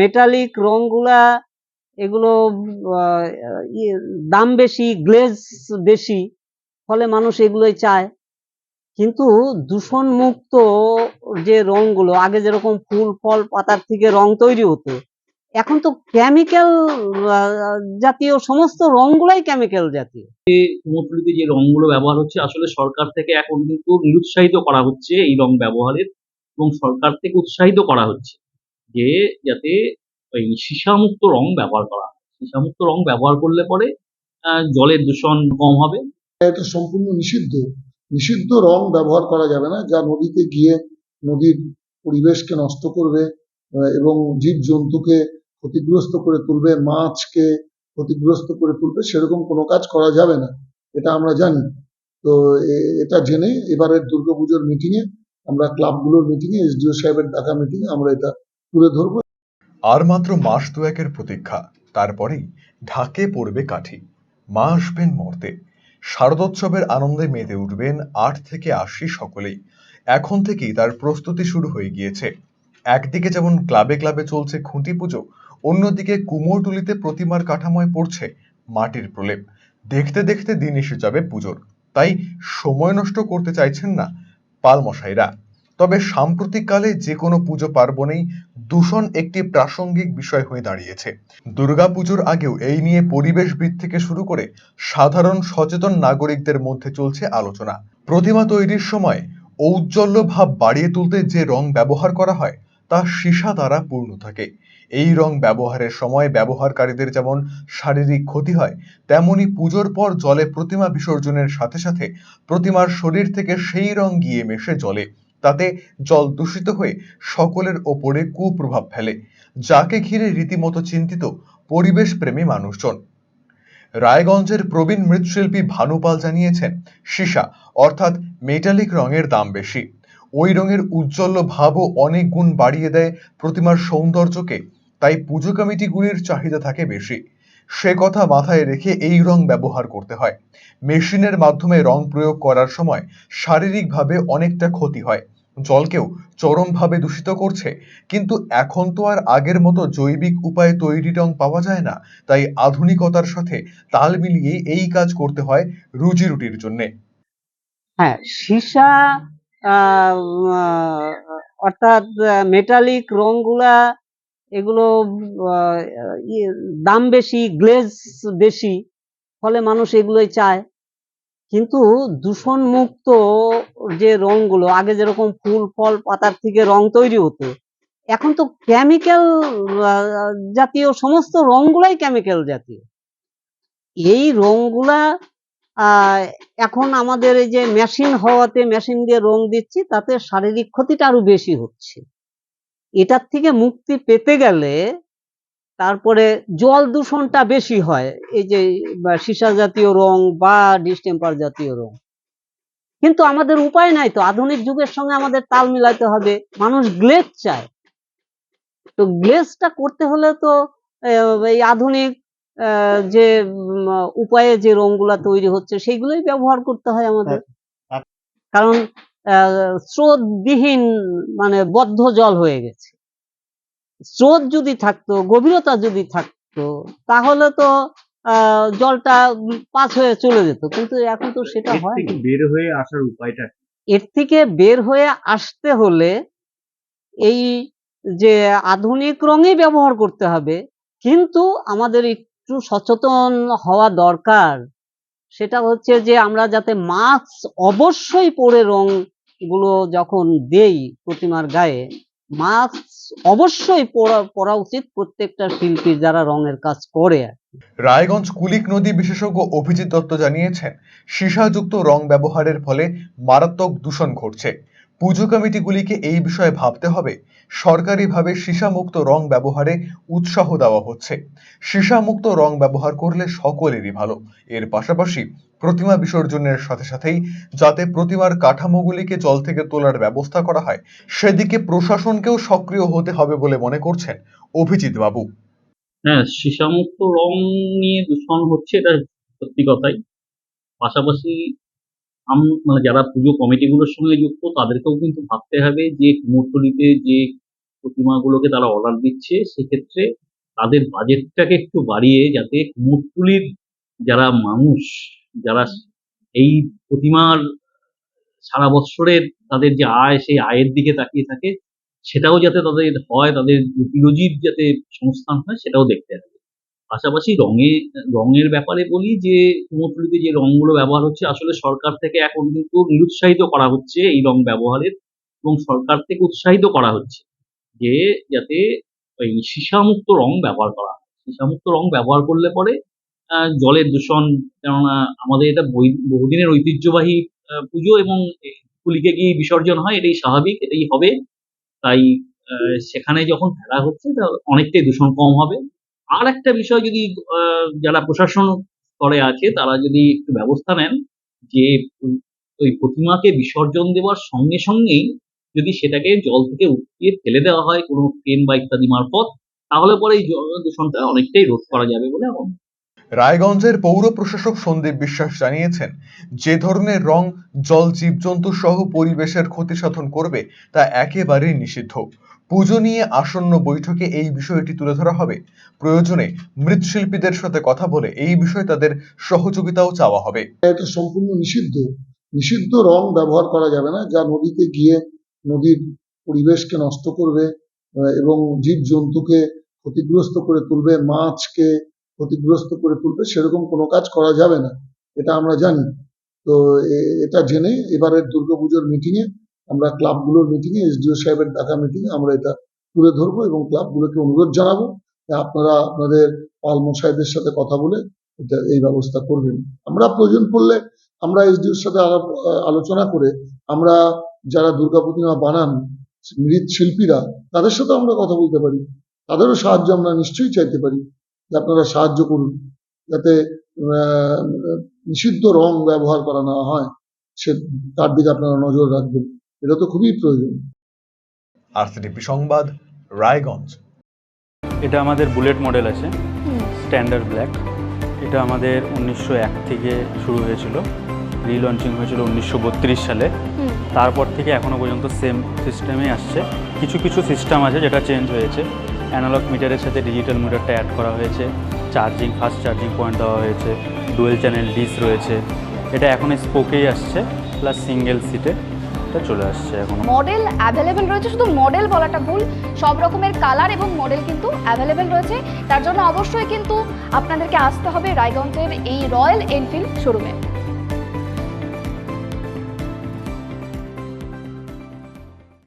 Metallic রংগুলা এগুলো ইয়ে, দাম বেশি গ্লেজ বেশি ফলে মানুষ এগুলোই চায়। কিন্তু দূষণ মুক্ত যে রংগুলো আগে যেরকম ফুল ফল পাতার থেকে রং তৈরি হতো এখন তো কেমিক্যাল জাতীয় সমস্ত রংগুলাই কেমিক্যাল জাতীয়। কুমোরটুলিতে যে রংগুলো ব্যবহার হচ্ছে আসলে সরকার থেকে এখন কিন্তু নিরুৎসাহিত করা হচ্ছে এই রং ব্যবহারের এবং সরকার থেকে উৎসাহিত করা হচ্ছে। যে যাতে ওই সীসামুক্ত রং ব্যবহার করা সীসামুক্ত রং ব্যবহার করলে পরে জলের দূষণ কম হবে। এটা সম্পূর্ণ নিষিদ্ধ। নিষিদ্ধ রং ব্যবহার করা যাবে না। যা নদীতে গিয়ে নদীর পরিবেশকে নষ্ট করবে এবং জীব জন্তুকে ক্ষতিগ্রস্ত করে তুলবে, মাছকে ক্ষতিগ্রস্ত করে তুলবে, সেরকম কোনো কাজ করা যাবে না। এটা আমরা জানি। তো এটা জেনে এবারের দুর্গাপুজোর মিটিংয়ে আমরা ক্লাবগুলোর মিটিংয়ে এসডিও সাহেবের ডাকা মিটিংয়ে আমরা এটা তুলে ধরবো। আর মাত্র মাস দুয়েকের প্রতীক্ষা, তারপরেই ঢাকে পড়বে কাঠি। মা আসবেন মর্তে। শারদোৎসবের আনন্দে মেতে উঠবেন আট থেকে আশি সকলেই। এখন থেকেই তার প্রস্তুতি শুরু হয়ে গিয়েছে। একদিকে যেমন ক্লাবে ক্লাবে চলছে খুঁটি পুজো, অন্যদিকে কুমোরটুলিতে প্রতিমার কাঠামোয় পড়ছে মাটির প্রলেপ। দেখতে দেখতে দিন এসে যাবে পুজোর। তাই সময় নষ্ট করতে চাইছেন না পালমশাইরা। তবে সাম্প্রতিককালে যে কোনো পুজো পার্বণেই দূষণ একটি প্রাসঙ্গিক বিষয় হয়ে দাঁড়িয়েছে। দুর্গাপুজোর আগেও এই নিয়ে পরিবেশবিদ থেকে শুরু করে সাধারণ সচেতন নাগরিকদের মধ্যে চলছে আলোচনা। প্রতিমা তৈরির সময় ঔজ্জ্বল্য ভাব বাড়িয়ে তুলতে যে রং ব্যবহার করা হয়, তা সীসা দ্বারা পূর্ণ থাকে। এই রং ব্যবহারের সময় ব্যবহারকারীদের যেমন শারীরিক ক্ষতি হয়, তেমনি পুজোর পর জলে প্রতিমা বিসর্জনের সাথে সাথে প্রতিমার শরীর থেকে সেই রং গিয়ে মেশে জলে। তাতে জল দূষিত হয়ে সকলের ওপরে কুপ্রভাব ফেলে, যাকে ঘিরে রীতিমতো চিন্তিত পরিবেশ প্রেমী মানুষজন। রায়গঞ্জের প্রবীণ মৃৎশিল্পী ভানুপাল জানিয়েছেন, সীসা অর্থাৎ মেটালিক রঙের দাম বেশি। ওই রঙের উজ্জ্বল ভাবও অনেক গুণ বাড়িয়ে দেয় প্রতিমার সৌন্দর্যকে, তাই পুজো কমিটিগুলির চাহিদা থাকে বেশি। সে কথা মাথায় রেখে এই রং ব্যবহার করতে হয়। মেশিনের মাধ্যমে রং প্রয়োগ করার সময় শারীরিকভাবে অনেকটা ক্ষতি হয়। জলকেও চরমভাবে দূষিত করছে। কিন্তু এখন তো আর আগের মতো জৈবিক উপায়ে তৈরি রং পাওয়া যায় না। তাই আধুনিকতার সাথে তাল মিলিয়ে এই কাজ করতে হয় রুজি রুটির জন্যে। হ্যাঁ সীসা অর্থাৎ মেটালিক রংগুলা এগুলো দাম বেশি গ্লেজ বেশি, ফলে মানুষ এগুলোই চায়। কিন্তু দূষণ মুক্ত যে রংগুলো আগে যেরকম ফুল, ফল, পাতার থেকে রং তৈরি হতো, এখন তো কেমিক্যাল জাতীয় সমস্ত রংগুলাই কেমিক্যাল জাতীয়। এই রংগুলা এখন আমাদের এই যে মেশিন হওয়াতে মেশিন দিয়ে রং দিচ্ছি, তাতে শারীরিক ক্ষতিটা আরও বেশি হচ্ছে। এটার থেকে মুক্তি পেতে গেলে তারপরে জল দূষণটা বেশি হয়। এই যে সীসা জাতীয় রং বা ডিস্টেম্পার জাতীয় রং। কিন্তু আমাদের উপায় নাই তো। আধুনিক যুগের সঙ্গে আমাদের তাল মিলাতে হবে। মানুষ গ্লেজ চায়। তো গ্লেজটা করতে হলে তো এই আধুনিক আহ, যে উপায়ে যে রংগুলা তৈরি হচ্ছে সেইগুলোই ব্যবহার করতে হয় আমাদের। কারণ আহ, স্রোতবিহীন মানে বদ্ধ জল হয়ে গেছে। স্রোত যদি থাকতো গভীরতা যদি থাকতো তাহলে তো আহ, জলটা পাস হয়ে চলে যেত। কিন্তু এখন তো সেটা হয় বের হয়ে আসার উপায়টা? এর থেকে বের হয়ে আসতে হলে এই যে আধুনিক রঙই ব্যবহার করতে হবে কিন্তু আমাদের একটু সচেতন হওয়া দরকার। সেটা হচ্ছে যে আমরা যাতে মাস্ক অবশ্যই পরে রং গুলো যখন দেই প্রতিমার গায়ে মাস্ক অবশ্যই পরা পরা উচিত প্রত্যেকটা শিল্পী যারা রঙের কাজ করে রায়গঞ্জ কুলিক নদী বিশেষজ্ঞ অভিজিৎ দত্ত জানিয়েছেন, সীসাযুক্ত রং ব্যবহারের ফলে মারাত্মক দূষণ ঘটছে। পুজো কমিটিগুলিকে এই বিষয়ে ভাবতে হবে। সরকারিভাবে সীসামুক্ত রং ব্যবহারে উৎসাহ দেওয়া হচ্ছে। সীসামুক্ত রং ব্যবহার করলে সকলেরই ভালো। এর পাশাপাশি প্রতিমা বিসর্জনের সাথে সাথেই যাতে প্রতিমার কাঠামোগুলিকে জল থেকে তোলার ব্যবস্থা করা হয়, সেদিকে প্রশাসনকেও সক্রিয় হতে হবে বলে মনে করছেন অভিজিৎ বাবু। হ্যাঁ সীসামুক্ত রং নিয়ে দূষণ হচ্ছে এটা সত্যি কথাই। পাশাপাশি মানে যারা পুজো কমিটিগুলোর সঙ্গে যুক্ত, তাদেরকেও কিন্তু ভাবতে হবে যে কুমোরটুলিতে যে প্রতিমাগুলোকে তারা অর্ডার দিচ্ছে, সেক্ষেত্রে তাদের বাজেটটাকে একটু বাড়িয়ে যাতে কুমোরটুলির যারা মানুষ, যারা এই প্রতিমার সারা বৎসরের তাদের যে আয়, সেই আয়ের দিকে তাকিয়ে থাকে, সেটাও যাতে তাদের হয়, তাদের রুটি যাতে সংস্থান হয়, সেটাও দেখতে হবে। পাশাপাশি রঙে, রঙের ব্যাপারে বলি যে, কুমোরটুলিতে যে রঙগুলো ব্যবহার হচ্ছে, আসলে সরকার থেকে এখন কিন্তু নিরুৎসাহিত করা হচ্ছে এই রং ব্যবহারের এবং সরকার থেকে উৎসাহিত করা হচ্ছে যে, যাতে ওই সীসামুক্ত রং ব্যবহার করা সীসামুক্ত রং ব্যবহার করলে পরে জলের দূষণ, কেননা আমাদের এটা বহুদিনের ঐতিহ্যবাহী পুজো এবং কুলিকে গিয়ে বিসর্জন হয়, এটাই স্বাভাবিক, এটাই হবে। তাই সেখানে যখন ফেলা হচ্ছে অনেকটাই দূষণ কম হবে। আর একটা বিষয় যদি যারা প্রশাসন স্তরে আছে, তারা যদি একটু ব্যবস্থা নেন যে, ওই প্রতিমাকে বিসর্জন দেওয়ার সঙ্গে সঙ্গেই যদি সেটাকে জল থেকে উঠিয়ে ফেলে দেওয়া হয় কোনো ট্রেন বা ইত্যাদি মারফত, তাহলে পরে এই জল দূষণটা অনেকটাই রোধ করা যাবে বলে আমার। রায়গঞ্জের পৌর প্রশাসক সন্দীপ বিশ্বাস জানিয়েছেন, যে ধরনের রং জল জীবজন্তু সহ পরিবেশের ক্ষতি সাধন করবে তা একেবারেই নিষিদ্ধ। পুজো নিয়ে আসন্ন বৈঠকে এই বিষয়টি তুলে ধরা হবে। প্রয়োজনে মৃৎশিল্পীদের সাথে কথা বলে এই বিষয়ে তাদের সহযোগিতাও চাওয়া হবে। এটা সম্পূর্ণ নিষিদ্ধ। নিষিদ্ধ রং ব্যবহার করা যাবে না, যা নদীতে গিয়ে নদীর পরিবেশকে নষ্ট করবে, এবং জীব জন্তুকে ক্ষতিগ্রস্ত করে তুলবে, মাছকে ক্ষতিগ্রস্ত করে তুলবে সেরকম কোনো কাজ করা যাবে না, এটা আমরা জানি। তো এটা জেনে এবারের দুর্গাপুজোর মিটিংয়ে আমরা ক্লাবগুলোর মিটিংয়ে এসডিও সাহেবের ডাকা মিটিংয়ে আমরা এটা তুলে ধরবো এবং ক্লাবগুলোকে অনুরোধ জানাব আপনারা আপনাদের পাল মশাইদের সাথে কথা বলে এটা, এই ব্যবস্থা করবেন। আমরা প্রয়োজন পড়লে আমরা এসডিওর সাথে আলোচনা করে আমরা যারা দুর্গা প্রতিমা বানান, মৃৎশিল্পীরা, তাদের সাথে আমরা কথা বলতে পারি। তাদেরও সাহায্য আমরা নিশ্চয়ই চাইতে পারি। যে আপনারা সাহায্য করুন যাতে আহ, নিষিদ্ধ রং ব্যবহার করা না হয় সে তার দিকে আপনারা নজর রাখবেন। এটা তো খুবই প্রয়োজন। আরসিটিপি সংবাদ রায়গঞ্জ। এটা আমাদের বুলেট মডেল আছে স্ট্যান্ডার্ড ব্ল্যাক। এটা আমাদের উনিশশো এক থেকে শুরু হয়েছিল রিলঞ্চিং হয়েছিল উনিশশো বত্রিশ সালে। তারপর থেকে এখনও পর্যন্ত সেম সিস্টেমেই আসছে। কিছু কিছু সিস্টেম আছে যেটা চেঞ্জ হয়েছে। অ্যানালগ মিটারের সাথে ডিজিটাল মিটারটা অ্যাড করা হয়েছে। চার্জিং ফাস্ট চার্জিং পয়েন্ট দেওয়া হয়েছে। ডুয়েল চ্যানেল ডিস রয়েছে। এটা এখন স্পোকেই আসছে প্লাস সিঙ্গেল সিটে চলে আসছে এখন। মডেল অ্যাভেলেবেল রয়েছে, শুধু মডেল বলাটা ভুল। সব রকমের কালার এবং মডেল কিন্তু অ্যাভেলেবেল রয়েছে। তার জন্য অবশ্যই কিন্তু আপনাদেরকে আসতে হবে রায়গঞ্জের এই রয়্যাল এনফিল্ড শোরুমে।